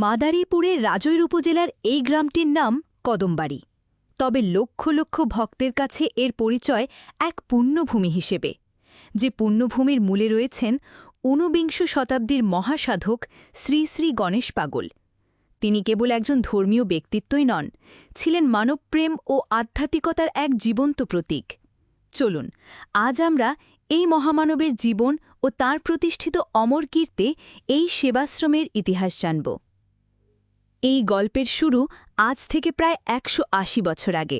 মাদারীপুরের রাজৈর উপজেলার এই গ্রামটির নাম কদমবাড়ি। তবে লক্ষ লক্ষ ভক্তের কাছে এর পরিচয় এক পুণ্যভূমি হিসেবে, যে পুণ্যভূমির মূলে রয়েছেন ঊনবিংশ শতাব্দীর মহাসাধক শ্রী শ্রী গণেশ পাগল। তিনি কেবল একজন ধর্মীয় ব্যক্তিত্বই নন, ছিলেন মানবপ্রেম ও আধ্যাত্মিকতার এক জীবন্ত প্রতীক। চলুন, আজ আমরা এই মহামানবের জীবন ও তার প্রতিষ্ঠিত অমর কীর্তে এই সেবাশ্রমের ইতিহাস জানব। এই গল্পের শুরু আজ থেকে প্রায় একশো আশি বছর আগে।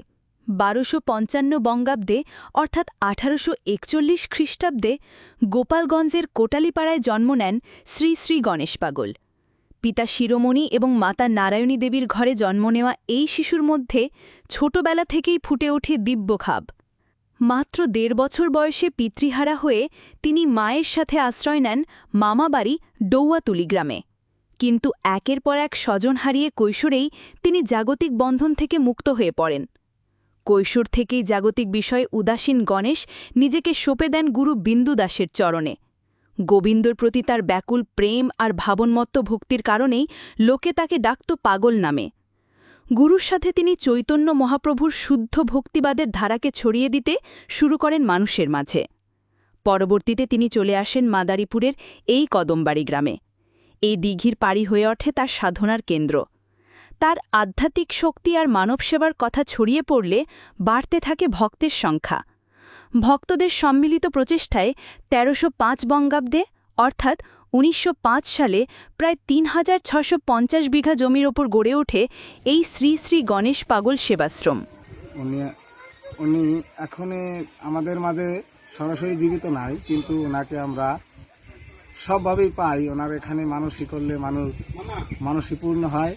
বারোশো পঞ্চান্ন বঙ্গাব্দে, অর্থাৎ আঠারোশো একচল্লিশ খ্রিস্টাব্দে, গোপালগঞ্জের কোটালিপাড়ায় জন্ম নেন শ্রী শ্রী গণেশ পাগল। পিতা শিরোমণি এবং মাতা নারায়ণী দেবীর ঘরে জন্ম নেওয়া এই শিশুর মধ্যে ছোটবেলা থেকেই ফুটে ওঠে দিব্যখাব মাত্র দেড় বছর বয়সে পিতৃহারা হয়ে তিনি মায়ের সাথে আশ্রয় নেন মামাবাড়ি ডৌয়াতুলি গ্রামে। কিন্তু একের পর এক স্বজন হারিয়ে কৈশোরেই তিনি জাগতিক বন্ধন থেকে মুক্ত হয়ে পড়েন। কৈশোর থেকেই জাগতিক বিষয়ে উদাসীন গণেশ নিজেকে সঁপে দেন গুরু বিন্দু দাসের চরণে। গোবিন্দর প্রতি তার ব্যাকুল প্রেম আর ভাবনমত্ত ভক্তির কারণেই লোকে তাকে ডাকত পাগল নামে। গুরুর সাথে তিনি চৈতন্য মহাপ্রভুর শুদ্ধ ভক্তিবাদের ধারাকে ছড়িয়ে দিতে শুরু করেন মানুষের মাঝে। পরবর্তীতে তিনি চলে আসেন মাদারীপুরের এই কদমবাড়ি গ্রামে। এই দিঘির পাড়ি হয়ে ওঠে তার সাধনার কেন্দ্র। তার আধ্যাত্মিক শক্তি আর মানব সেবার কথা ছড়িয়ে পড়লে বাড়তে থাকে ভক্তের সংখ্যা। ভক্তদের সম্মিলিত প্রচেষ্টায় তেরোশো পাঁচ বঙ্গাব্দে, অর্থাৎ উনিশশো পাঁচ সালে প্রায় তিন বিঘা জমির ওপর গড়ে ওঠে এই শ্রী শ্রী গণেশ পাগল সেবাশ্রম। উনি এখনই আমাদের মাঝে সরাসরি জীবিত নাই, কিন্তু ওনাকে আমরা সবভাবেই পাই। ওনার এখানে মানসিক করলে মানুষ মানসিক পূর্ণ হয়।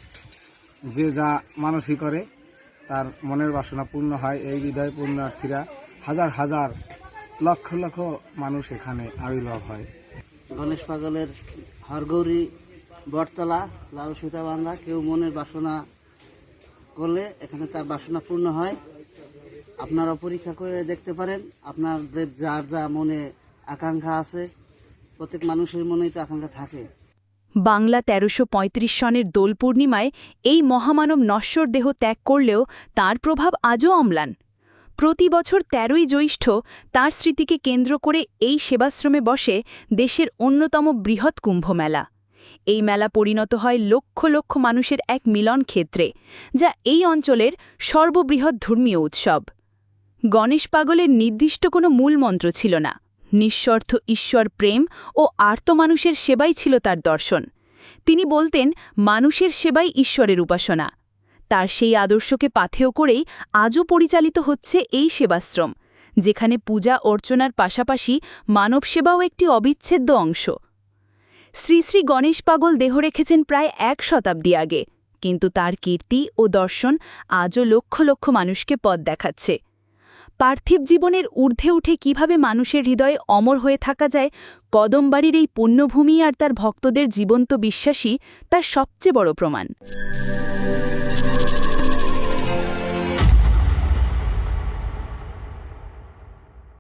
যে যা মানসিক করে, তার মনের বাসনা পূর্ণ হয়। এই হৃদয় পূর্ণার্থীরা হাজার হাজার, লক্ষ লক্ষ মানুষ এখানে আবির্ভাব হয়। গণেশ পাগলের হরগৌরী বটতলা, লাল সুতাবান্ধা কেউ মনের বাসনা করলে এখানে তার বাসনা পূর্ণ হয়। আপনারা পরীক্ষা করে দেখতে পারেন। আপনাদের যার যা মনে আকাঙ্ক্ষা আছে প্রত্যেক মানুষের মনেই তো আকাঙ্ক্ষা থাকে। বাংলা তেরোশো সনের দোল পূর্ণিমায় এই মহামানব নশ্বর দেহ ত্যাগ করলেও তার প্রভাব আজও অম্লান। প্রতি বছর তেরোই জ্যৈষ্ঠ তার স্মৃতিকে কেন্দ্র করে এই সেবাশ্রমে বসে দেশের অন্যতম বৃহৎ কুম্ভমেলা। এই মেলা পরিণত হয় লক্ষ লক্ষ মানুষের এক মিলন ক্ষেত্রে, যা এই অঞ্চলের সর্ববৃহৎ ধর্মীয় উৎসব। গণেশ পাগলের নির্দিষ্ট কোনো মূল মন্ত্র ছিল না। নিঃস্বার্থ ঈশ্বর প্রেম ও আর্ত মানুষের সেবাই ছিল তার দর্শন। তিনি বলতেন, মানুষের সেবাই ঈশ্বরের উপাসনা। তার সেই আদর্শকে পাথেয় করেই আজও পরিচালিত হচ্ছে এই সেবাশ্রম, যেখানে পূজা অর্চনার পাশাপাশি মানব সেবাও একটি অবিচ্ছেদ্য অংশ। শ্রী শ্রী গণেশ পাগল দেহ রেখেছেন প্রায় এক শতাব্দী আগে, কিন্তু তার কীর্তি ও দর্শন আজও লক্ষ লক্ষ মানুষকে পথ দেখাচ্ছে। পার্থিব জীবনের ঊর্ধ্বে উঠে কীভাবে মানুষের হৃদয়ে অমর হয়ে থাকা যায় কদমবাড়ির এই পুণ্যভূমি আর তার ভক্তদের জীবন্ত বিশ্বাসী তার সবচেয়ে বড় প্রমাণ।